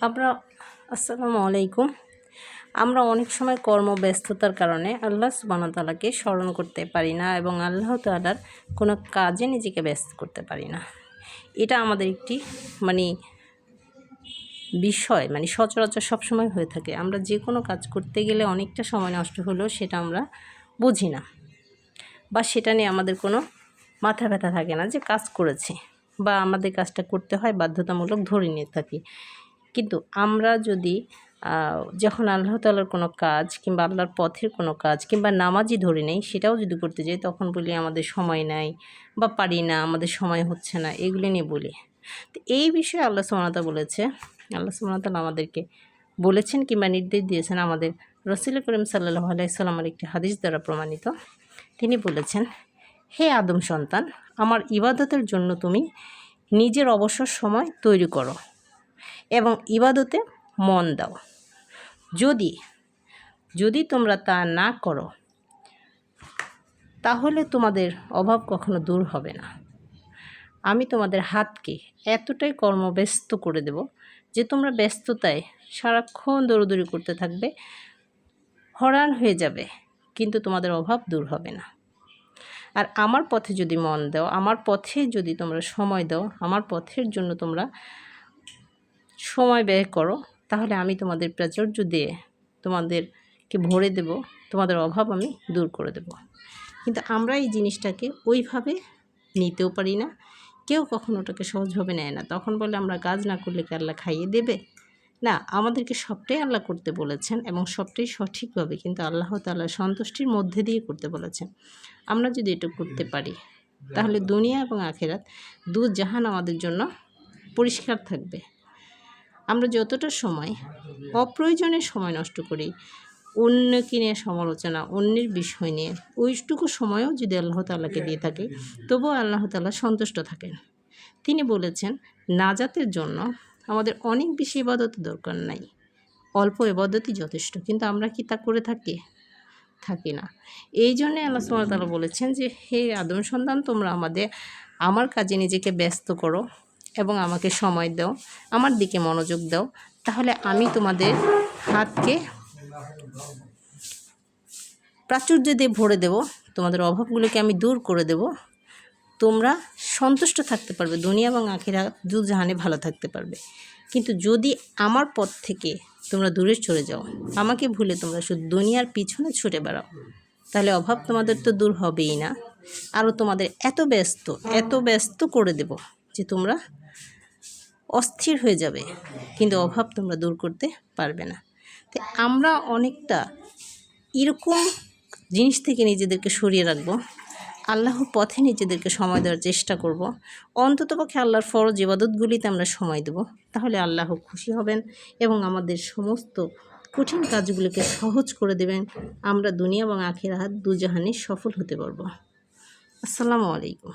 আমরা, আসসালামু আলাইকুম। আমরা অনেক সময় কর্মব্যস্ততার কারণে আল্লাহ সুবাহতালাকে স্মরণ করতে পারি না এবং আল্লাহ তালার কোনো কাজে নিজেকে ব্যস্ত করতে পারি না। এটা আমাদের একটি মানে বিষয় মানে সচরাচর সবসময় হয়ে থাকে। আমরা যে কোনো কাজ করতে গেলে অনেকটা সময় নষ্ট হলেও সেটা আমরা বুঝি না বা সেটা নিয়ে আমাদের কোনো মাথা ব্যথা থাকে না যে কাজ করেছি বা আমাদের কাজটা করতে হয়, বাধ্যতামূলক ধরে নিয়ে থাকি। কিন্তু আমরা যদি যখন আল্লাহ তালার কোনো কাজ কিংবা আল্লাহর পথের কোনো কাজ কিংবা নামাজই ধরে নেই, সেটাও যদি করতে যাই, তখন বলি আমাদের সময় নাই বা পারি না, আমাদের সময় হচ্ছে না, এগুলি নিয়ে বলি। তো এই বিষয়ে আল্লাহ সোমনাতা বলেছে, আল্লাহ সোমনাতাল আমাদেরকে বলেছেন কিংবা নির্দেশ দিয়েছেন আমাদের রসিল করিম সাল্লাহ আলাইসাল্লামের একটি হাদিস দ্বারা প্রমাণিত। তিনি বলেছেন, হে আদম সন্তান, আমার ইবাদতের জন্য তুমি নিজের অবসর সময় তৈরি করো। এবং ইবাদতে মন দাও। যদি যদি তোমরা তা না করো, তাহলে তোমাদের অভাব কখনো দূর হবে না। আমি তোমাদের হাতকে এতটাই কর্মব্যস্ত করে দেব যে তোমরা ব্যস্ততায় সারাক্ষণ দৌড়দৌড়ি করতে থাকবে হরান হয়ে যাবে, কিন্তু তোমাদের অভাব দূর হবে না। আর আমার পথে যদি মন দাও, আমার পথে যদি তোমরা সময় দাও, আমার পথের জন্য তোমরা সময় ব্যয় করো, তাহলে আমি তোমাদের প্রাচুর্য দিয়ে তোমাদেরকে ভরে দেব, তোমাদের অভাব আমি দূর করে দেব। কিন্তু আমরা এই জিনিসটাকে ওইভাবে নিতেও পারি না, কেউ কখনো ওটাকে সহজভাবে নেয় না। তখন বলে আমরা কাজ না করলে কি আল্লাহ খাইয়ে দেবে? না, আমাদেরকে সবটাই আল্লাহ করতে বলেছেন এবং সবটাই সঠিকভাবে কিন্তু আল্লাহ তাল্লাহ সন্তুষ্টির মধ্যে দিয়ে করতে বলেছেন। আমরা যদি এটা করতে পারি, তাহলে দুনিয়া এবং আখেরাত দু জাহান আমাদের জন্য পরিষ্কার থাকবে। আমরা যতটা সময় অপ্রয়োজনে সময় নষ্ট করি, অন্যকে নিয়ে সমালোচনা, অন্যের বিষয় নিয়ে, ওইটুকু সময়ও যদি আল্লাহ তাল্লাহকে দিয়ে থাকে, তবুও আল্লাহ তাল্লাহ সন্তুষ্ট থাকেন। তিনি বলেছেন, নাজাতের জন্য আমাদের অনেক বেশি ইবাদত দরকার নাই। অল্প এবাদতই যথেষ্ট, কিন্তু আমরা কি তা করে থাকি? থাকি না। এই জন্যে আল্লাহ সুমতালা বলেছেন যে, হে আদম সন্তান, তোমরা আমাদের, আমার কাজে নিজেকে ব্যস্ত করো। এবং আমাকে সময় দাও, আমার দিকে মনোযোগ দাও, তাহলে আমি তোমাদের হাতকে প্রাচুর্য দিয়ে ভরে দেব, তোমাদের অভাবগুলোকে আমি দূর করে দেব। তোমরা সন্তুষ্ট থাকতে পারবে, দুনিয়া এবং আখেরা দু জাহানে ভালো থাকতে পারবে। কিন্তু যদি আমার পথ থেকে তোমরা দূরে চলে যাও, আমাকে ভুলে তোমরা শুধু দুনিয়ার পিছনে ছুটে বেড়াও, তাহলে অভাব তোমাদের তো দূর হবেই না। আরও তোমাদের এত ব্যস্ত এত ব্যস্ত করে দেব যে তোমরা অস্থির হয়ে যাবে, কিন্তু অভাব তোমরা দূর করতে পারবে না তো আমরা অনেকটা এরকম জিনিস থেকে নিজেদেরকে সরিয়ে রাখব আল্লাহর পথে নিজেদেরকে সময় দেওয়ার চেষ্টা করব। অন্ততপক্ষে আল্লাহর ফরজ ইবাদতগুলিতে আমরা সময় দেব, তাহলে আল্লাহ খুশি হবেন এবং আমাদের সমস্ত কঠিন কাজগুলোকে সহজ করে দেবেন, আমরা দুনিয়া এবং আখের হাত দুজাহানে সফল হতে পারব আসসালামু আলাইকুম